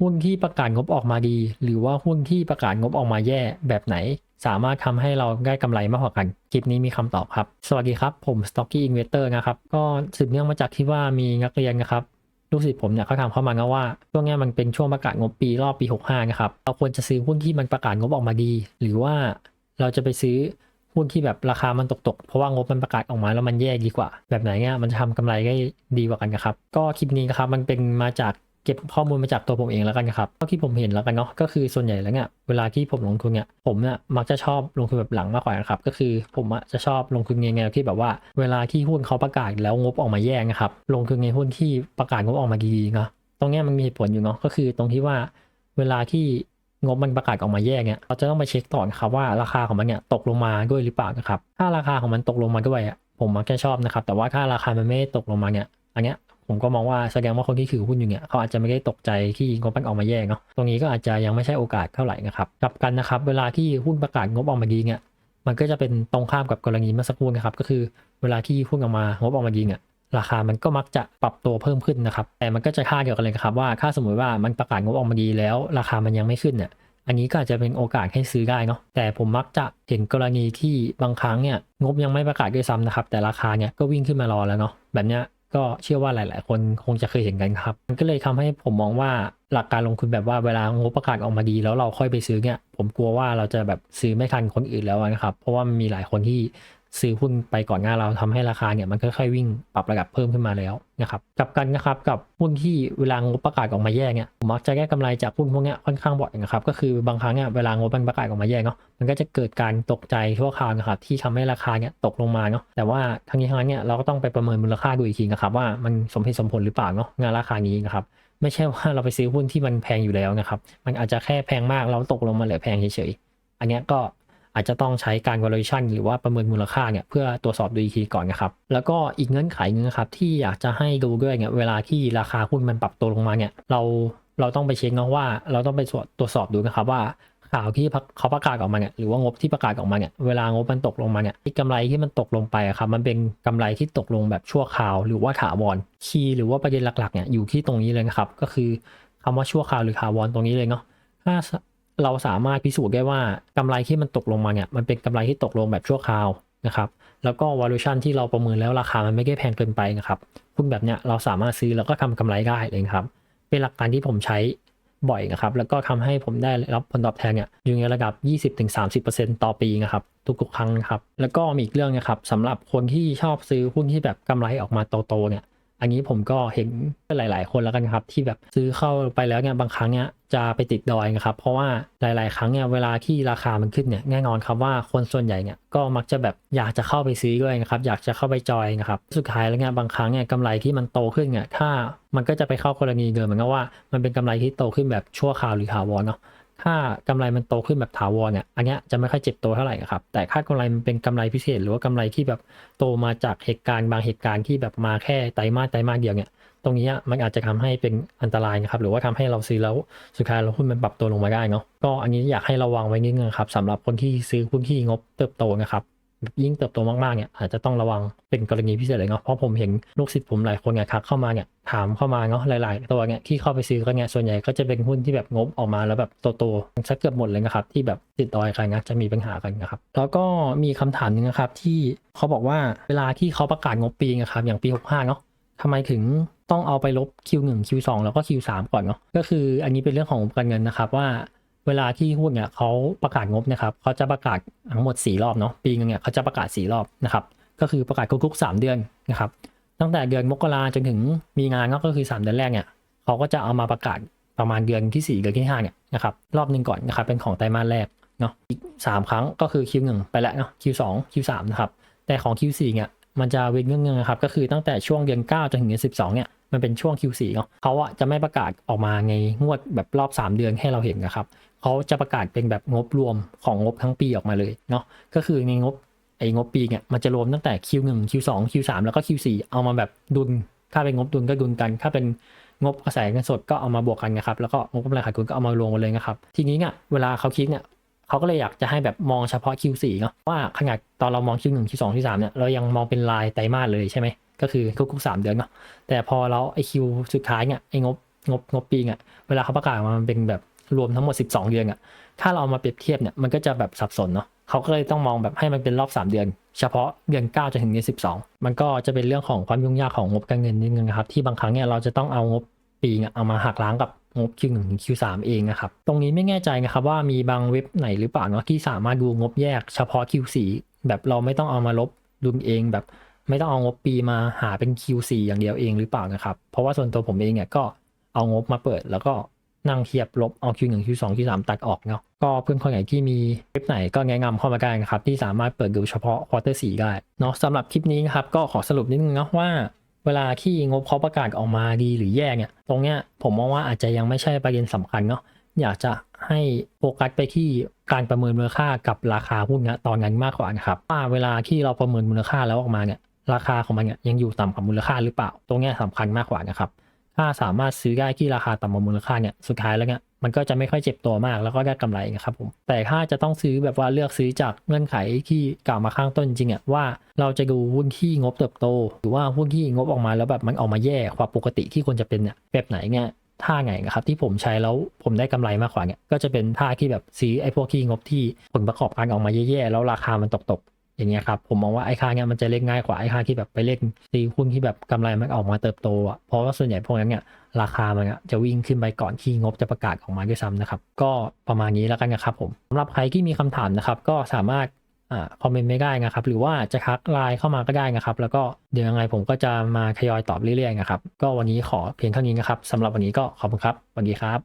หุ้นที่ประกาศงบออกมาดี หรือว่าหุ้นที่ประกาศงบออกมาแย่แบบไหน สามารถทำให้เราได้กำไรมากกว่ากัน คลิปนี้มีคำตอบครับ สวัสดีครับ ผม Stocky Investor นะครับ ก็สืบเนื่องมาจากที่ว่ามีนักเรียนนะครับลูกศิษย์ผมเนี่ยเขาถามเข้ามานะว่าช่วงนี้มันเป็นช่วงประกาศงบปีรอบปี 65 นะครับ เราควรจะซื้อหุ้นที่มันประกาศงบออกมาดี หรือว่าเราจะไปซื้อหุ้นที่แบบราคามันตกๆ เพราะว่างบมันประกาศออกมาแล้วมันแย่ดีกว่า แบบไหนเนี่ยมันจะทำกำไรได้ดีกว่ากันนะครับ ก็คลิปนี้นะครับมันเป็นมาจาก เก็บข้อมูลมาจากตัวผมเองแล้วกันนะครับเท่าที่ผมเห็นแล้วกันเนาะก็คือส่วนใหญ่แล้วเนี่ยเวลาที่ผมลงทุนเนี่ยผมเนี่ยมักจะชอบลงทุนแบบหลังมากกว่านะครับก็คือผมจะชอบลงทุนในแนวที่แบบว่า เวลาที่หุ้นเขาประกาศแล้วงบออกมาแย่นะครับลงทุนในหุ้นที่ประกาศงบออกมาดีๆเนาะตรงนี้มันมีเหตุผลอยู่เนาะก็คือตรงที่ว่าเวลาที่งบมันประกาศออกมาแย่เนี่ยเราจะต้องมาเช็คต่อนะครับว่าราคาของมันเนี่ยตกลงมาด้วยหรือเปล่านะครับถ้าราคาของมันตกลงมาด้วยอะผมมักจะชอบนะครับแต่ว่าถ้าราคามันไม่ตกลงมาเนี่ยอันเนี้ย ผมก็มองว่าแสดงว่าคนที่ถือหุ้นอยู่เนี่ยเขาอาจจะไม่ได้ตกใจที่งบมันออกมาแย่เนาะตรงนี้ก็อาจจะยังไม่ใช่โอกาสเท่าไหร่นะครับกลับกันนะครับ เวลาที่หุ้นประกาศงบออกมาดีเนี่ยมันก็จะเป็นตรงข้ามกับกรณีเมื่อสักครู่นะครับ ก็คือเวลาที่หุ้นออกมางบออกมาดีเนี่ยราคามันก็มักจะปรับตัวเพิ่มขึ้นนะครับ แต่มันก็จะค่าเดียวกันเลยครับว่าถ้าสมมติว่ามันประกาศงบออกมาดีแล้ว ราคามันยังไม่ขึ้นเนี่ยอันนี้ก็อาจจะเป็นโอกาสให้ซื้อได้เนาะแต่ผมมักจะเห็นกรณีที่บางครั้งเนี่ยงบยังไม่ประกาศด้วยซ้ำนะครับ แต่ราคาเนี่ยก็วิ่งขึ้นมารอแล้วเนาะแบบเนี้ย ก็เชื่อว่าหลาย ๆ คนคงจะเคยเห็นกันครับ มันก็เลยทำให้ผมมองว่าหลักการลงทุนแบบว่าเวลางบประกาศออกมาดี แล้วเราค่อยไปซื้อเนี่ย ผมกลัวว่าเราจะแบบซื้อไม่ทันคนอื่นแล้วนะครับ เพราะว่ามีหลายคนที่ ซื้อหุ้นไปก่อนหน้าเราทำให้ราคาเนี่ยมันค่อยๆวิ่งปรับระดับเพิ่มขึ้นมาแล้วนะครับกลับกันนะครับกับหุ้นที่เวลางบประกาศออกมาแย่เนี่ยมักจะได้กำไรจากหุ้นพวกนี้ค่อนข้างบ่อยนะครับก็คือบางครั้งเนี่ยเวลางบประกาศออกมาแย่เนาะมันก็จะเกิดการตกใจชั่วคราวนะครับที่ทำให้ราคาเนี่ยตกลงมาเนาะแต่ว่าทั้งนี้ทั้งนั้นเนี่ยเราก็ต้องไปประเมินมูลค่าดูอีกทีนะครับว่ามันสมเหตุสมผลหรือเปล่าเนาะงานราคานี้นะครับไม่ใช่ว่าเราไปซื้อหุ้นที่มันแพงอยู่แล้วนะครับ มันอาจจะแค่แพงมากแล้วตกลงมาเหลือแพงเฉยๆ อันนี้ก็ อาจจะต้องใช้การ valuation หรือว่าประเมินมูลค่าเนี่ยเพื่อตรวจสอบดูอีกทีก่อนนะครับ แล้วก็อีกเงื่อนไขนึงนะครับที่อยากจะให้ดูด้วยเนี่ยเวลาที่ราคาหุ้นมันปรับตัวลงมาเนี่ยเราเราต้องไปเช็คนะว่าเราต้องไปตรวจสอบดูนะครับว่าข่าวที่เขาประกาศออกมาเนี่ยหรือว่างบที่ประกาศออกมาเนี่ยเวลางบมันตกลงมาเนี่ยกำไรที่มันตกลงไปอะครับมันเป็นกำไรที่ตกลงแบบชั่วคราวหรือว่าถาวรคีย์หรือว่าประเด็นหลักๆเนี่ยอยู่ที่ตรงนี้เลยนะครับก็คือคำว่าชั่วคราวหรือถาวรตรงนี้เลยเนาะถ้า เราสามารถพิสูจน์ได้ว่ากำไรที่มันตกลงมาเนี่ยมันเป็นกำไรที่ตกลงแบบชั่วคราวนะครับแล้วก็ valuation ที่เราประเมินแล้วราคามันไม่ได้แพงเกินไปนะครับหุ้นแบบเนี้ยเราสามารถซื้อแล้วก็ทำกำไรได้เลยครับ เป็นหลักการที่ผมใช้บ่อยนะครับ แล้วก็ทำให้ผมได้รับผลตอบแทนเนี่ยอยู่ในระดับ 20-30%ต่อปีนะครับ ทุกๆครั้งนะครับ แล้วก็มีอีกเรื่องนะครับสำหรับคนที่ชอบซื้อหุ้นที่แบบกำไรออกมาโตๆเนี่ย อันนี้ผมก็เห็นหลาย ๆ คนแล้วกันครับ ที่แบบซื้อเข้าไปแล้วเนี่ยบางครั้งเนี่ยจะไปติดดอยนะครับ เพราะว่าหลาย ๆ ครั้งเนี่ยเวลาที่ราคามันขึ้นเนี่ยแน่นอนครับว่าคนส่วนใหญ่เนี่ยก็มักจะแบบอยากจะเข้าไปซื้อด้วยนะครับอยากจะเข้าไปจอยนะครับสุดท้ายแล้วเนี่ยบางครั้งเนี่ยกำไรที่มันโตขึ้นเนี่ยถ้ามันก็จะไปเข้ากรณีเดิมเหมือนกับว่ามันเป็นกำไรที่โตขึ้นแบบชั่วคราวหรือถาวรเนาะ ถ้ากำไรมันโตขึ้นแบบถาวรเนี่ย อันเนี้ยจะไม่ค่อยเจ็บตัวเท่าไหร่ครับ แต่ค่ากำไรมันเป็นกำไรพิเศษ หรือว่ากำไรที่แบบโตมาจากเหตุการณ์บางเหตุการณ์ที่แบบมาแค่ไตรมาสไตรมาสเดียวเนี่ย ตรงนี้มันอาจจะทำให้เป็นอันตรายนะครับ หรือว่าทำให้เราซื้อแล้วสุดท้ายเราหุ้นมันปรับตัวลงมาได้เนาะ ก็อันนี้อยากให้ระวังไว้นิดนึงครับสำหรับคนที่ซื้อหุ้นที่งบเติบโตนะครับ ยิ่งเติบโตมากๆเนี่ยอาจจะต้องระวังเป็นกรณีพิเศษเลยเนาะเพราะผมเห็นลูกศิษย์ผมหลายคนเนี่ยทักเข้ามาเนี่ยถามเข้ามาเนาะหลาย ๆ ตัวเนี่ยที่เข้าไปซื้อก็เนี่ยส่วนใหญ่ก็จะเป็นหุ้นที่แบบงบออกมาแล้วแบบโตๆสักเกือบหมดเลยนะครับที่แบบติดดอยกันนะจะมีปัญหากันนะครับแล้วก็มีคำถามหนึงนะครับที่เขาบอกว่าเวลาที่เขาประกาศงบปีนะครับอย่างปี65เนาะทำไมถึงต้องเอาไปลบ Q1 Q2 แล้วก็ Q3 ก่อนเนาะก็คืออันนี้เป็นเรื่องของการเงินนะครับว่า เวลาที่หุ้นเนี่ยเขาประกาศงบนะครับเขาจะประกาศทั้งหมด 4 รอบเนาะปีนึงเนี่ยเขาจะประกาศ 4 รอบนะครับ ก็คือประกาศทุกๆ 3 เดือนนะครับ ตั้งแต่เดือนมกราจนถึงมีงานก็คือ 3 เดือนแรกเนี่ยเขาก็จะเอามาประกาศประมาณเดือนที่ 4 เดือนที่5เนี่ยนะครับรอบหนึ่งก่อนนะครับเป็นของไตรมาสแรกเนาะอีก3ครั้งก็คือ Q1 ไปแล้วเนาะ Q2 Q3 นะครับแต่ของ Q4 เนี่ยมันจะเว้นเงื่อนๆนะครับก็คือตั้งแต่ช่วงเดือน9จนถึงเดือน12เนี่ยมันเป็นช่วง Q4 เนาะเขาอะจะไม่ประกาศออกมาในงวดแบบรอบ 3 เดือนให้เราเห็นนะครับเขาจะประกาศเป็นแบบงบรวมของงบทั้งปีออกมาเลยเนาะก็คือในงบไอ้งบปีเนี่ยมันจะรวมตั้งแต่ Q1 Q2 Q3 แล้วก็ Q4 เอามาแบบดุลถ้าเป็นงบดุลก็ดุลกัน ถ้าเป็นงบกระแสเงินสดก็เอามาบวกกันนะครับแล้วก็งบกำไรขาดทุนก็เอามารวมกันเลยนะครับทีนี้เนี่ยเวลาเขาคิดเนี่ยเขาก็เลยอยากจะให้แบบมองเฉพาะ Q4 เนาะว่าขนาดตอนเรามอง Q1 Q2 Q3 เนี่ยเรายังมองเป็นรายไตรมาสเลยใช่ไหมก็คือทุกๆสามเดือนเนาะแต่พอเราไอคิวสุดท้ายเนี่ยไองบงบงบปีอะเวลาเขาประกาศมามันเป็นแบบ รวมทั้งหมด 12 เดือนอะ ถ้าเราเอามาเปรียบเทียบเนี่ยมันก็จะแบบสับสนเนาะเขาก็เลยต้องมองแบบให้มันเป็นรอบ 3 เดือน เฉพาะเดือน9จนถึงเดือน12 มันก็จะเป็นเรื่องของความยุ่งยากของงบการเงินนิดนึงนะครับที่บางครั้งเนี่ยเราจะต้องเอางบปีเนี่ยเอามาหักล้างกับงบ Q1 ถึง Q3 เองนะครับ ตรงนี้ไม่แน่ใจนะครับว่ามีบางเว็บไหนหรือเปล่าเนาะที่สามารถดูงบแยกเฉพาะ Q4 แบบเราไม่ต้องเอามาลบดุลเองแบบไม่ต้องเอางบปีมาหาเป็น Q4 อย่างเดียวเองหรือเปล่านะครับ เพราะว่าส่วนตัวผมเองเนี่ยก็เอางบมาเปิดแล้วก็ นั่งเทียบลบเอา Q1 Q2 Q3 ตัดออกเนาะก็เพื่อนคนไหนที่มีเว็บไหนก็แนะนำเข้ามาได้นะครับ ที่สามารถเปิดดูเฉพาะควอเตอร์4ได้เนาะสำหรับคลิปนี้นะครับก็ขอสรุปนิดนึงนะว่าเวลาที่งบเขาประกาศออกมาดีหรือแย่เนี่ยตรงเนี้ยผมมองว่าอาจจะยังไม่ใช่ประเด็นสำคัญเนาะอยากจะให้โฟกัสไปที่การประเมินมูลค่ากับราคาหุ้นณตอนนั้นมากกว่านะครับว่าเวลาที่เราประเมินมูลค่าแล้วออกมาเนี่ยราคาของมันเนี่ยยังอยู่ต่ำกว่ามูลค่าหรือเปล่า ตรงเนี้ยสำคัญมากกว่านะครับ ถ้าสามารถซื้อได้ที่ราคาต่ำกว่ามูลค่าเนี่ยสุดท้ายแล้วเนี่ยมันก็จะไม่ค่อยเจ็บตัวมากแล้วก็ได้กำไรนะครับผมแต่ถ้าจะต้องซื้อแบบว่าเลือกซื้อจากเงื่อนไขที่กล่าวมาข้างต้นจริงๆอะว่าเราจะดูหุ้นที่งบเติบโต หรือว่าหุ้นที่งบออกมาแล้วแบบมันออกมาแย่กว่าปกติที่ควรจะเป็นเนี่ยแบบไหนเนี่ยท่าไงนะครับที่ผมใช้แล้วผมได้กำไรมากกว่าเนี่ยก็จะเป็นท่าที่แบบซื้อไอ้พวกที่งบที่ผลประกอบการออกมาแย่ๆแล้วราคามันตกๆ อย่างเงี้ยครับผมมองว่าไอ้ค่าเนี้ยมันจะเล่นง่ายกว่าไอ้ค่าที่แบบไปเล่นตีหุ้นที่แบบกำไรมันออกมาเติบโตอะเพราะว่าส่วนใหญ่พวกนั้นเนี่ยราคามันจะวิ่งขึ้นไปก่อนที่งบจะประกาศออกมาด้วยซ้ำนะครับก็ประมาณนี้แล้วกันนะครับผมสำหรับใครที่มีคำถามนะครับก็สามารถอ่าคอมเมนต์ไม่ได้นะครับ หรือว่าจะทักไลน์เข้ามาก็ได้นะครับ แล้วก็เดี๋ยวยังไงผมก็จะมาทยอยตอบเรื่อยๆนะครับ ก็วันนี้ขอเพียงเท่านี้นะครับสำหรับวันนี้ก็ขอบคุณครับสวัสดีครับ